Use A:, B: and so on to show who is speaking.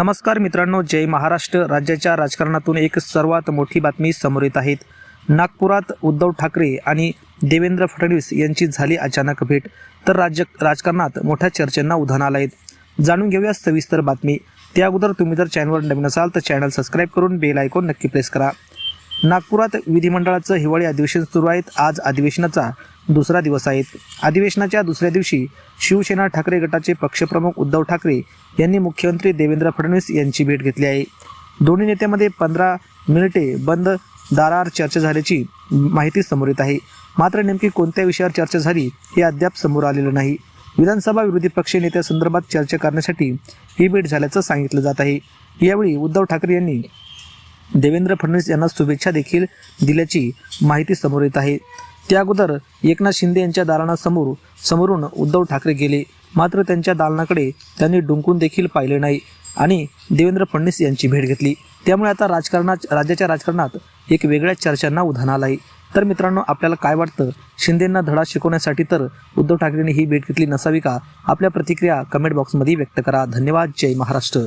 A: नमस्कार मित्रांनो जय महाराष्ट्र. राज्याच्या राजकारणातून एक सर्वात मोठी बातमी समोर येत आहेत नागपुरात उद्धव ठाकरे आणि देवेंद्र फडणवीस यांची झाली अचानक भेट. तर राज्य राजकारणात मोठ्या चर्चेंना उधाण आलं आहेत जाणून घेऊया सविस्तर बातमी. त्या अगोदर तुम्ही जर चॅनलवर नवीन असाल तर चॅनल सबस्क्राईब करून बेल आयकॉन नक्की प्रेस करा. नागपुरात विधिमंडळाचं हिवाळी अधिवेशन सुरू आहेत. आज अधिवेशनाचा दुसरा दिवस आहे. अधिवेशनाच्या दुसऱ्या दिवशी शिवसेना ठाकरे गटाचे पक्षप्रमुख उद्धव ठाकरे यांनी मुख्यमंत्री देवेंद्र फडणवीस यांची भेट घेतली आहे. दोन्ही नेत्यामध्ये पंधरा मिनिटे बंद दारार चर्चा झाल्याची माहिती समोर येत आहे. मात्र नेमकी कोणत्या विषयावर चर्चा झाली हे अद्याप समोर आलेलं नाही. विधानसभा विरोधी पक्ष नेत्यासंदर्भात चर्चा करण्यासाठी ही भेट झाल्याचं सांगितलं जात आहे. यावेळी उद्धव ठाकरे यांनी देवेंद्र फडणवीस यांना शुभेच्छा देखील दिल्याची माहिती समोर येत आहे. त्या अगोदर एकनाथ शिंदे यांच्या दालनासमोर समोरून उद्धव ठाकरे गेले. मात्र त्यांच्या दालनाकडे त्यांनी डुंकून देखील पाहिले नाही आणि देवेंद्र फडणवीस यांची भेट घेतली. त्यामुळे आता राजकारणात राज्याच्या राजकारणात एक वेगळ्या चर्चांना उधाण आलं आहे तर मित्रांनो आपल्याला काय वाटतं? शिंदेंना धडा शिकवण्यासाठी तर उद्धव ठाकरेंनी ही भेट घेतली नसावी का? आपल्या प्रतिक्रिया कमेंट बॉक्समध्ये व्यक्त करा. धन्यवाद. जय महाराष्ट्र.